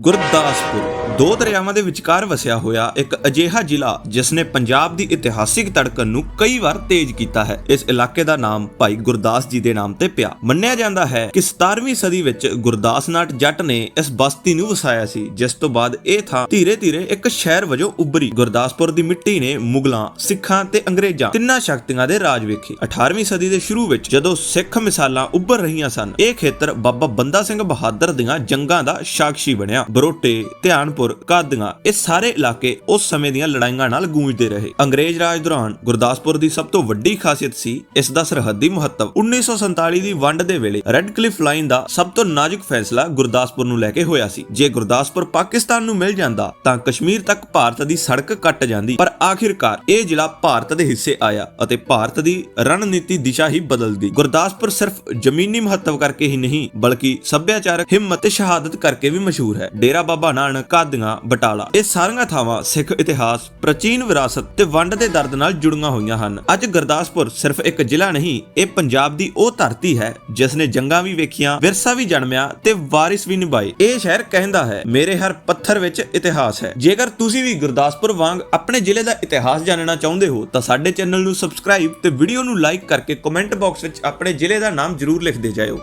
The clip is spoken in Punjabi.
ਗੁਰਦਾਸਪੁਰ, ਦੋ ਦਰਿਆਵਾਂ ਦੇ ਵਿਚਕਾਰ ਵਸਿਆ ਹੋਇਆ ਇੱਕ ਅਜੀਹਾ ਜ਼ਿਲ੍ਹਾ ਜਿਸ ਨੇ ਪੰਜਾਬ ਦੀ ਇਤਿਹਾਸਿਕ ਧੜਕਣ ਨੂੰ ਕਈ ਵਾਰ ਤੇਜ਼ ਕੀਤਾ ਹੈ। ਇਸ ਇਲਾਕੇ ਦਾ ਨਾਮ ਭਾਈ ਗੁਰਦਾਸ ਜੀ ਦੇ ਨਾਮ ਤੇ ਪਿਆ। ਮੰਨਿਆ ਜਾਂਦਾ ਹੈ ਕਿ 17ਵੀਂ ਸਦੀ ਵਿੱਚ ਗੁਰਦਾਸ ਨਾਟ ਜੱਟ ਨੇ ਇਸ ਬਸਤੀ ਨੂੰ ਵਸਾਇਆ ਸੀ, ਜਿਸ ਤੋਂ ਬਾਅਦ ਇਹ ਥਾਂ ਧੀਰੇ-ਧੀਰੇ ਇੱਕ ਸ਼ਹਿਰ ਵਜੋਂ ਉੱਭਰੀ। ਗੁਰਦਾਸਪੁਰ ਦੀ ਮਿੱਟੀ ਨੇ ਮੁਗਲਾਂ, ਸਿੱਖਾਂ ਤੇ ਅੰਗਰੇਜ਼ਾਂ ਤਿੰਨਾਂ ਸ਼ਕਤੀਆਂ ਦੇ ਰਾਜ ਵੇਖੇ। 18ਵੀਂ ਸਦੀ ਦੇ ਸ਼ੁਰੂ ਵਿੱਚ ਜਦੋਂ ਸਿੱਖ ਮਿਸਾਲਾਂ ਉੱਭਰ ਰਹੀਆਂ ਸਨ, ਇਹ ਖੇਤਰ ਬਾਬਾ ਬੰਦਾ ਸਿੰਘ ਬਹਾਦਰ ਦੀਆਂ ਜੰਗਾਂ ਦਾ ਸਾਕਸ਼ੀ ਬਣਿਆ। ਬਰੋਟੇ, ਧਿਆਨਪੁਰ ਕਾਦੀਆਂ ਇਹ ਸਾਰੇ ਇਲਾਕੇ ਉਸ ਸਮੇਂ ਦੀਆਂ ਲੜਾਈਆਂ ਨਾਲ ਗੂੰਜਦੇ ਰਹੇ। ਅੰਗਰੇਜ਼ ਰਾਜ ਦੌਰਾਨ ਗੁਰਦਾਸਪੁਰ ਦੀ ਸਭ ਤੋਂ ਵੱਡੀ ਖਾਸੀਅਤ ਸੀ ਇਸ ਦਾ ਸਰਹੱਦੀ ਮਹੱਤਵ। 1947 ਦੀ ਵੰਡ ਦੇ ਵੇਲੇ ਰੈੱਡ ਕਲਿਫ ਲਾਈਨ ਦਾ ਸਭ ਤੋਂ ਨਾਜ਼ੁਕ ਫੈਸਲਾ ਗੁਰਦਾਸਪੁਰ ਨੂੰ ਲੈ ਕੇ ਹੋਇਆ ਸੀ। ਜੇ ਗੁਰਦਾਸਪੁਰ ਪਾਕਿਸਤਾਨ ਨੂੰ ਮਿਲ ਜਾਂਦਾ ਤਾਂ ਕਸ਼ਮੀਰ ਤੱਕ ਭਾਰਤ ਦੀ ਸੜਕ ਕੱਟ ਜਾਂਦੀ। ਪਰ ਆਖਿਰਕਾਰ ਇਹ ਜ਼ਿਲ੍ਹਾ ਭਾਰਤ ਦੇ ਹਿੱਸੇ ਆਇਆ ਅਤੇ ਭਾਰਤ ਦੀ ਰਣਨੀਤੀ ਦਿਸ਼ਾ ਹੀ ਬਦਲਦੀ। ਗੁਰਦਾਸਪੁਰ ਸਿਰਫ ਜ਼ਮੀਨੀ ਮਹੱਤਵ ਕਰਕੇ ਹੀ ਨਹੀਂ, ਬਲਕਿ ਸੱਭਿਆਚਾਰਕ ਹਿੰਮਤ ਤੇ ਸ਼ਹਾਦਤ ਕਰਕੇ ਵੀ ਮਸ਼ਹੂਰ ਹੈ। ਡੇਰਾ ਬਾਬਾ ਨਾਨਕ ਕਾਦੀਆਂ ਬਟਾਲਾ। ਇਹ ਸਾਰੀਆਂ ਥਾਵਾਂ ਸਿੱਖ ਇਤਿਹਾਸ, ਪ੍ਰਾਚੀਨ ਵਿਰਾਸਤ ਤੇ ਵੰਡ ਦੇ ਦਰਦ ਨਾਲ ਜੁੜੀਆਂ ਹੋਈਆਂ ਹਨ। ਅੱਜ ਗੁਰਦਾਸਪੁਰ ਸਿਰਫ ਇੱਕ ਜ਼ਿਲ੍ਹਾ ਨਹੀਂ, ਇਹ ਪੰਜਾਬ ਦੀ ਉਹ ਧਰਤੀ ਹੈ, ਜਿਸ ਨੇ ਜੰਗਾਂ ਵੀ ਵੇਖੀਆਂ, ਵਿਰਸਾ ਵੀ ਜਨਮਿਆ ਤੇ ਵਾਰਿਸ ਵੀ ਨਿਭਾਏ। ਇਹ ਸ਼ਹਿਰ ਕਹਿੰਦਾ ਹੈ, ਮੇਰੇ ਹਰ ਪੱਥਰ ਵਿੱਚ ਇਤਿਹਾਸ ਹੈ। ਜੇਕਰ ਤੁਸੀਂ ਵੀ ਗੁਰਦਾਸਪੁਰ ਵਾਂਗ ਆਪਣੇ ਜ਼ਿਲ੍ਹੇ ਦਾ ਇਤਿਹਾਸ ਜਾਣਨਾ ਚਾਹੁੰਦੇ ਹੋ, ਤਾਂ ਸਾਡੇ ਚੈਨਲ ਨੂੰ ਸਬਸਕ੍ਰਾਈਬ ਤੇ ਵੀਡੀਓ ਨੂੰ ਲਾਈਕ ਕਰਕੇ ਕਮੈਂਟ ਬਾਕਸ ਵਿੱਚ ਆਪਣੇ ਜ਼ਿਲ੍ਹੇ ਦਾ ਨਾਮ ਜ਼ਰੂਰ ਲਿਖਦੇ ਜਾਇਓ।